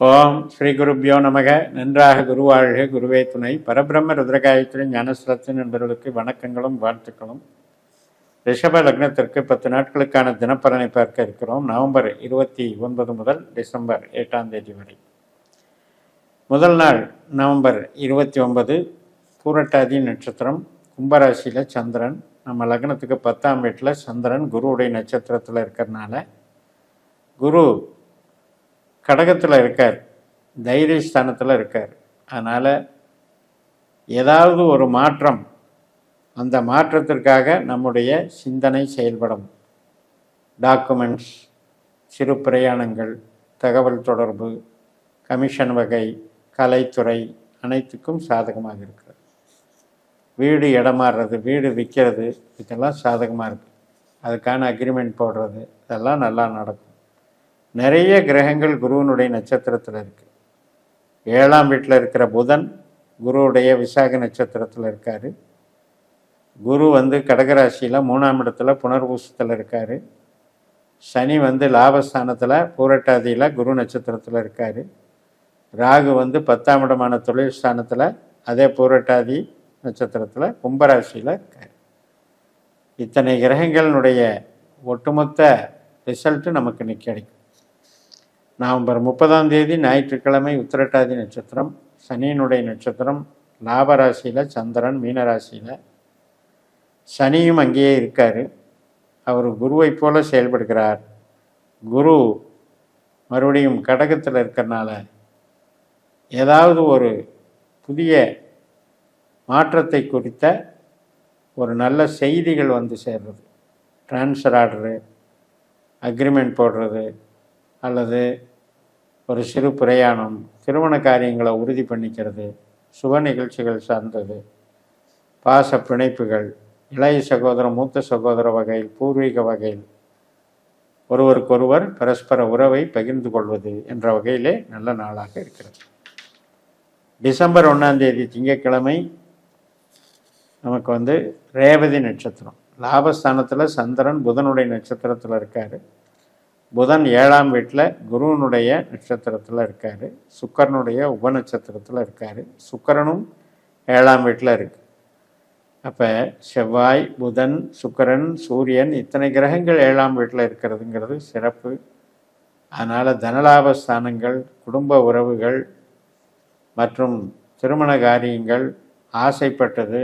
ஓம் ஸ்ரீ குருப்பியோ நமக. நன்றாக குருவாழ்க. குருவே துணை. பரபிரம்ம ருத்ரகாயத்ரி ஞானஸ்ரத்தின் நண்பர்களுக்கு வணக்கங்களும் வாழ்த்துக்களும். ரிஷப லக்னத்திற்கு பத்து நாட்களுக்கான தினப்பலனை பார்க்க இருக்கிறோம். நவம்பர் இருபத்தி ஒன்பது முதல் டிசம்பர் எட்டாம் தேதி வரை. முதல் நாள் நவம்பர் இருபத்தி ஒன்பது பூரட்டாதி நட்சத்திரம். கும்பராசியில் சந்திரன். நம்ம லக்னத்துக்கு பத்தாம் வீட்டில் சந்திரன் குருவுடைய நட்சத்திரத்தில் இருக்கிறனால குரு கடகத்தில் இருக்கார். தைரிய ஸ்தானத்தில் இருக்கார். அதனால் ஏதாவது ஒரு மாற்றம் அந்த மாற்றத்திற்காக நம்முடைய சிந்தனை செயல்படும். டாக்குமெண்ட்ஸ் சிறு பிரயாணங்கள் தகவல் தொடர்பு கமிஷன் வகை கலைத்துறை அனைத்துக்கும் சாதகமாக இருக்கிறது. வீடு இடமாறுறது வீடு விற்கிறது இதெல்லாம் சாதகமாக இருக்குது அதுக்கான அக்ரிமெண்ட் போடுறது இதெல்லாம் நல்லா நடக்கும். நிறைய கிரகங்கள் குருவனுடைய நட்சத்திரத்தில் இருக்குது ஏழாம் வீட்டில் இருக்கிற புதன் குருவுடைய விசாக நட்சத்திரத்தில் இருக்கார். குரு வந்து கடகராசியில் மூணாம் இடத்துல புனர்பூசத்தில் இருக்கார். சனி வந்து லாபஸ்தானத்தில் பூரட்டாதியில் குரு நட்சத்திரத்தில் இருக்கார். ராகு வந்து பத்தாம் இடமான தொழில் ஸ்தானத்தில் அதே பூரட்டாதி நட்சத்திரத்தில் கும்பராசியில் இருக்கார். இத்தனை கிரகங்களினுடைய ஒட்டுமொத்த ரிசல்ட்டு நமக்கு இன்னைக்கு கிடைக்கும். நவம்பர் முப்பதாம் தேதி ஞாயிற்றுக்கிழமை உத்திரட்டாதி நட்சத்திரம் சனியினுடைய நட்சத்திரம் லாபராசியில் சந்திரன் மீனராசியில் சனியும் அங்கேயே இருக்கார். அவர் குருவைப் போல செயல்படுகிறார். குரு மறுபடியும் கடகத்தில் இருக்கிறனால ஏதாவது ஒரு புதிய மாற்றத்தை குறித்த ஒரு நல்ல செய்திகள் வந்து சேர்றது. ட்ரான்ஸ்ஃபர் ஆர்டரு அக்ரிமெண்ட் போடுறது அல்லது ஒரு சிறு பிரயாணம் திருமண காரியங்களை உறுதி பண்ணிக்கிறது சுப நிகழ்ச்சிகள் சார்ந்தது பாச பிணைப்புகள் இளைய சகோதரம் மூத்த சகோதர வகையில் பூர்வீக வகையில் ஒருவருக்கொருவர் பரஸ்பர உறவை பகிர்ந்து கொள்வது என்ற வகையிலே நல்ல நாளாக இருக்கிறது. டிசம்பர் ஒன்றாம் தேதி திங்கட்கிழமை நமக்கு வந்து ரேவதி நட்சத்திரம். லாபஸ்தானத்தில் சந்திரன் புதனுடைய நட்சத்திரத்தில் இருக்கார். புதன் ஏழாம் வீட்டில் குருவனுடைய நட்சத்திரத்தில் இருக்கார். சுக்கரனுடைய உப நட்சத்திரத்தில் இருக்கார். சுக்கரனும் ஏழாம் வீட்டில் இருக்கு. அப்போ செவ்வாய் புதன் சுக்கரன் சூரியன் இத்தனை கிரகங்கள் ஏழாம் வீட்டில் இருக்கிறதுங்கிறது சிறப்பு. அதனால் தனலாபஸ்தானங்கள் குடும்ப உறவுகள் மற்றும் திருமண காரியங்கள் ஆசைப்பட்டது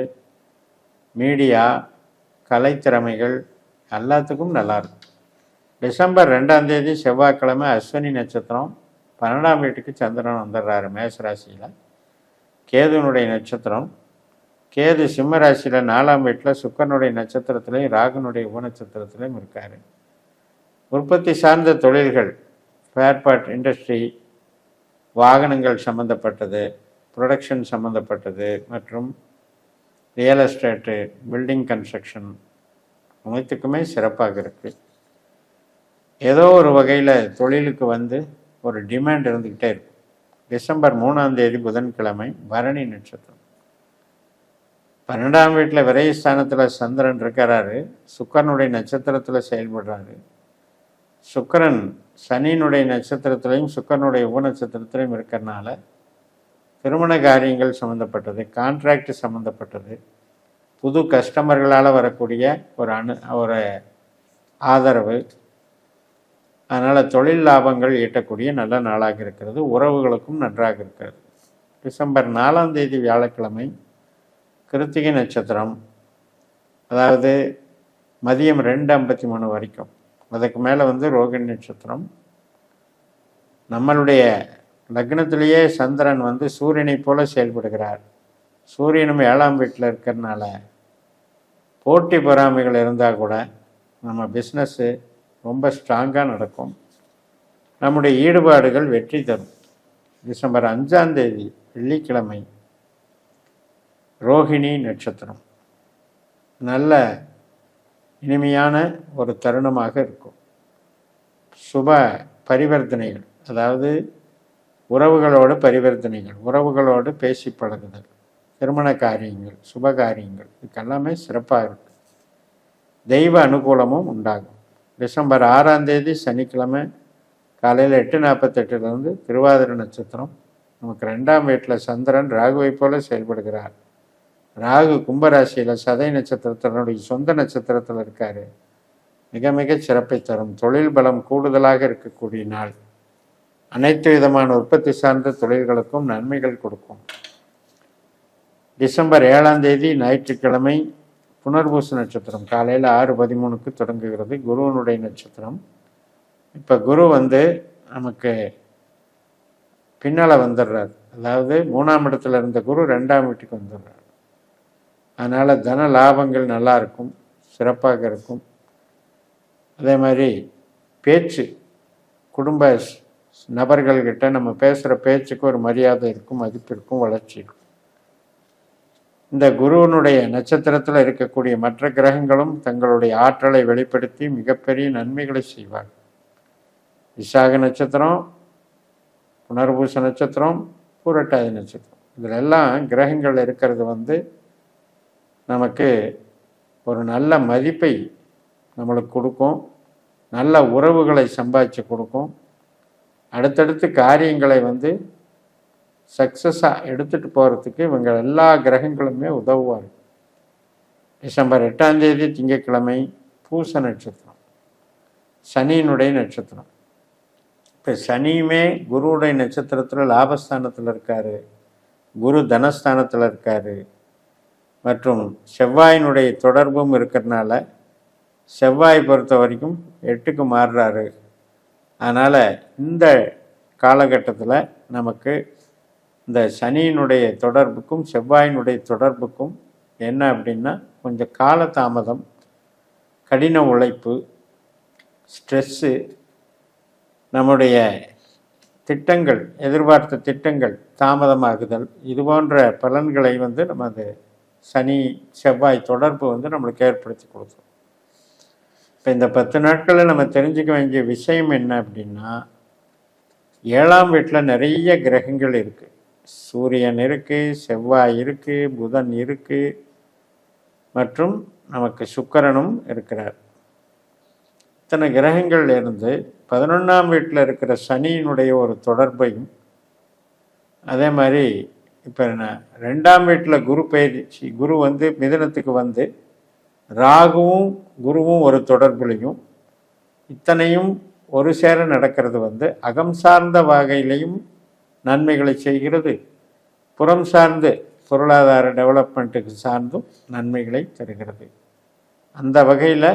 மீடியா கலைத்திறமைகள் எல்லாத்துக்கும் நல்லாயிருக்கும் டிசம்பர் ரெண்டாம் தேதி செவ்வாய்க்கிழமை அஸ்வினி நட்சத்திரம். பன்னெண்டாம் வீட்டுக்கு சந்திரன் வந்துடுறாரு மேசராசியில் கேதுனுடைய நட்சத்திரம். கேது சிம்ம ராசியில் நாலாம் வீட்டில் சுக்கரனுடைய நட்சத்திரத்திலையும் ராகுனுடைய உபநட்சத்திரத்திலையும் இருக்கார். உற்பத்தி சார்ந்த தொழில்கள் ஃபேர்பார்ட் இண்டஸ்ட்ரி வாகனங்கள் சம்மந்தப்பட்டது ப்ரொடக்ஷன் சம்மந்தப்பட்டது மற்றும் ரியல் எஸ்டேட்டு பில்டிங் கன்ஸ்ட்ரக்ஷன் அனைத்துக்குமே சிறப்பாக இருக்குது ஏதோ ஒரு வகையில் தொழிலுக்கு வந்து ஒரு டிமாண்ட் இருந்துக்கிட்டே இருக்கும். டிசம்பர் மூணாம் தேதி புதன்கிழமை பரணி நட்சத்திரம். பன்னெண்டாம் வீட்டில் விரைஸ்தானத்தில் சந்திரன் இருக்கிறாரு. சுக்கரனுடைய நட்சத்திரத்தில் செயல்படுறாரு. சுக்கரன் சனியினுடைய நட்சத்திரத்திலையும் சுக்கரனுடைய உப நட்சத்திரத்திலையும் இருக்கிறனால திருமண காரியங்கள் சம்மந்தப்பட்டது கான்ட்ராக்ட் சம்மந்தப்பட்டது புது கஸ்டமர்களால் வரக்கூடிய ஒரு அணு ஒரு ஆதரவு அதனால் தொழில் லாபங்கள் ஈட்டக்கூடிய நல்ல நாளாக இருக்கிறது. உறவுகளுக்கும் நன்றாக இருக்கிறது. டிசம்பர் நாலாம் தேதி வியாழக்கிழமை கிருத்திகை நட்சத்திரம் அதாவது மதியம் ரெண்டு ஐம்பத்தி மூணு வரைக்கும். அதுக்கு மேலே வந்து ரோகிணி நட்சத்திரம். நம்மளுடைய லக்னத்திலேயே சந்திரன் வந்து சூரியனை போல செயல்படுகிறார். சூரியனும் ஏழாம் வீட்டில் இருக்கிறதுனால போட்டி பொறாமைகள் இருந்தால் கூட நம்ம பிஸ்னஸ்ஸு ரொம்ப ஸ்ட்ராங்காக நடக்கும். நம்முடைய ஈடுபாடுகள் வெற்றி தரும். டிசம்பர் அஞ்சாம் தேதி வெள்ளிக்கிழமை ரோஹிணி நட்சத்திரம். நல்ல இனிமையான ஒரு தருணமாக இருக்கும். சுப பரிவர்த்தனைகள் அதாவது உறவுகளோடு பரிவர்த்தனைகள் உறவுகளோடு பேசி பழகுதல் திருமண காரியங்கள் சுப காரியங்கள் இதுக்கெல்லாமே சிறப்பாக இருக்கும். தெய்வ அனுகூலமும் உண்டாகும். டிசம்பர் ஆறாம் தேதி சனிக்கிழமை காலையில் எட்டு நாற்பத்தெட்டுலேருந்து திருவாதிரை நட்சத்திரம். நமக்கு ரெண்டாம் வீட்டில் சந்திரன் ராகுவை போல செயல்படுகிறார். ராகு கும்பராசியில் சதை நட்சத்திரத்தினுடைய சொந்த நட்சத்திரத்தில் இருக்கார். மிக மிக சிறப்பை தரும். தொழில் பலம் கூடுதலாக இருக்கக்கூடிய நாள். அனைத்து விதமான உற்பத்தி சார்ந்த தொழில்களுக்கும் நன்மைகள் கொடுக்கும். டிசம்பர் ஏழாம் தேதி ஞாயிற்றுக்கிழமை புனர்பூச நட்சத்திரம் காலையில் ஆறு பதிமூணுக்கு தொடங்குகிறது. குருவனுடைய நட்சத்திரம். இப்போ குரு வந்து நமக்கு பின்னால் வந்துடுறார். அதாவது மூணாம் இடத்துல இருந்த குரு ரெண்டாம் வீட்டுக்கு வந்துடுறார். அதனால் தன லாபங்கள் நல்லா இருக்கும். சிறப்பாக இருக்கும். அதே மாதிரி பேச்சு குடும்ப நபர்கள்கிட்ட நம்ம பேசுகிற பேச்சுக்கு ஒரு மரியாதை இருக்கும் மதிப்பு இருக்கும் வளர்ச்சி இருக்கும். இந்த குருவனுடைய நட்சத்திரத்தில் இருக்கக்கூடிய மற்ற கிரகங்களும் தங்களுடைய ஆற்றலை வெளிப்படுத்தி மிகப்பெரிய நன்மைகளை செய்வார் விசாக நட்சத்திரம் புனர்பூச நட்சத்திரம் பூரட்டாதி நட்சத்திரம். இதில் எல்லாம் கிரகங்கள் இருக்கிறது வந்து நமக்கு ஒரு நல்ல மதிப்பை நம்மளுக்கு கொடுக்கும். நல்ல உறவுகளை சம்பாதிச்சு கொடுக்கும். அடுத்தடுத்து காரியங்களை வந்து சக்ஸஸாக எடுத்துகிட்டு போகிறதுக்கு இவங்க எல்லா கிரகங்களுமே உதவுவார் டிசம்பர் எட்டாம் தேதி திங்கட்கிழமை பூச நட்சத்திரம் சனியினுடைய நட்சத்திரம். இப்போ சனியுமே குருவுடைய நட்சத்திரத்தில் லாபஸ்தானத்தில் இருக்கார். குரு தனஸ்தானத்தில் இருக்கார். மற்றும் செவ்வாயினுடைய தொடர்பும் இருக்கிறதுனால செவ்வாய் பொறுத்த வரைக்கும் எட்டுக்கு மாறுறாரு. அதனால் இந்த காலகட்டத்தில் நமக்கு இந்த சனியினுடைய தொடர்புக்கும் செவ்வாயினுடைய தொடர்புக்கும் என்ன அப்படின்னா கொஞ்சம் காலதாமதம் கடின உழைப்பு ஸ்ட்ரெஸ்ஸு நம்முடைய திட்டங்கள் எதிர்பார்த்த திட்டங்கள் தாமதமாகுதல் இது போன்ற பலன்களை வந்து நம்ம அது சனி செவ்வாய் தொடர்பு வந்து நம்மளுக்கு ஏற்படுத்தி கொடுக்கும். இப்போ இந்த பத்து நாட்களில் நம்ம தெரிஞ்சுக்க வேண்டிய விஷயம் என்ன அப்படின்னா ஏழாம் வீட்டில் நிறைய கிரகங்கள் இருக்குது சூரியன் இருக்குது செவ்வாய் இருக்குது புதன் இருக்குது மற்றும் நமக்கு சுக்கரனும் இருக்கிறார். இத்தனை கிரகங்கள் இருந்து பதினொன்றாம் வீட்டில் இருக்கிற சனியினுடைய ஒரு தொடர்பையும் அதே மாதிரி இப்போ நான் ரெண்டாம் வீட்டில் குரு பயிற்சி குரு வந்து மிதனத்துக்கு வந்து ராகுவும் குருவும் ஒரு தொடர்புலையும் இத்தனையும் ஒரு சேர நடக்கிறது வந்து அகம் சார்ந்த வகையிலையும் நன்மைகளை செய்கிறது. புறம் சார்ந்து பொருளாதார டெவலப்மெண்ட்டுக்கு சார்ந்தும் நன்மைகளை தருகிறது. அந்த வகையில்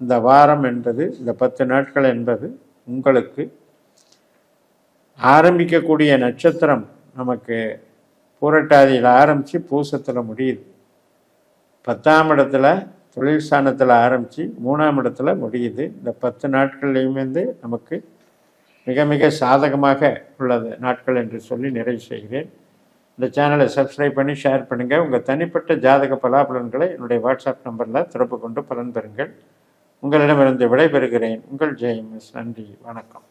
இந்த வாரம் என்பது இந்த பத்து நாட்கள் என்பது உங்களுக்கு ஆரம்பிக்கக்கூடிய நட்சத்திரம் நமக்கு பூரட்டாதியில் ஆரம்பித்து பூசத்தில் முடியுது. பத்தாம் இடத்துல தொழில் ஸ்தானத்தில் ஆரம்பித்து மூணாம் இடத்துல முடியுது. இந்த பத்து நாட்கள்லையும் வந்து நமக்கு மிக மிக சாதகமாக உள்ளது நாட்கள் என்று சொல்லி நிறைவு செய்கிறேன். இந்த சேனலை சப்ஸ்கிரைப் பண்ணி ஷேர் பண்ணுங்கள் உங்கள் தனிப்பட்ட ஜாதக பலாபலன்களை என்னுடைய வாட்ஸ்அப் நம்பரில் தொடர்பு கொண்டு பலன் பெறுங்கள். உங்களிடமிருந்து விடைபெறுகிறேன். உங்கள் ஜெயமிஸ் நன்றி. வணக்கம்.